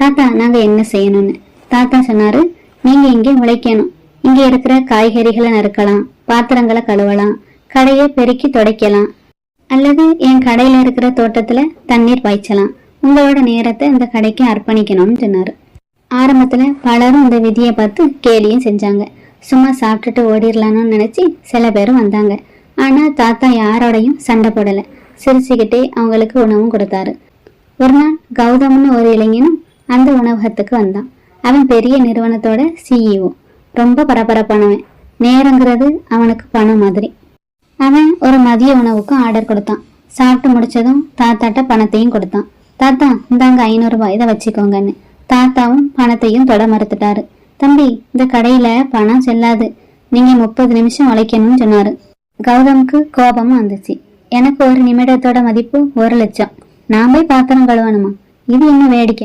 தாத்தா நாங்க என்ன செய்யணும்னு? தாத்தா சொன்னாரு நீங்க இங்கே உழைக்கணும். இங்க இருக்கிற காய்கறிகளை நறுக்கலாம் பாத்திரங்களை கழுவலாம் கடையை பெருக்கி துடைக்கலாம். அல்லது என் கடையில இருக்கிற தோட்டத்துல தண்ணீர் பாய்ச்சலாம். உங்களோட நேரத்தை இந்த கடைக்கு அர்ப்பணிக்கணும்னு சொன்னாரு. ஆரம்பத்துல பலரும் இந்த விதியை பார்த்து கேலியும் செஞ்சாங்க. சும்மா சாப்பிட்டுட்டு ஓடிரலாம்னு நினைச்சு சில பேரும் வந்தாங்க. ஆனா தாத்தா யாரோடையும் சண்டை போடல. சிரிச்சுக்கிட்டே அவங்களுக்கு உணவும் கொடுத்தாரு. ஒரு நாள் கௌதம்னு ஒரு இளைஞனும் அந்த உணவகத்துக்கு வந்தான். அவன் பெரிய நிறுவனத்தோட சிஇஓ ரொம்ப பரபரப்பானவன். நேரங்கிறது அவனுக்கு பணம் மாதிரி. அவன் ஒரு மதிய உணவுக்கும் ஆர்டர் கொடுத்தான். சாப்பிட்டு முடிச்சதும் தாத்தாட்ட பணத்தையும் கொடுத்தான். தாத்தா இந்தாங்க ஐநூறு இதை வச்சுக்கோங்கன்னு. தாத்தாவும் பணத்தையும் தொட மறுத்துட்டாரு. தம்பி இந்த கடையில பணம் செல்லாது. நீங்க முப்பது நிமிஷம் உழைக்கணும்னு சொன்னாரு. கௌதமுக்கு கோபமும் வந்துச்சு. எனக்கு ஒரு நிமிடத்தோட மதிப்பு ஒரு லட்சம். நான் போய் பாத்திரம் கழுவணுமா? இது என்ன வேடிக்கை?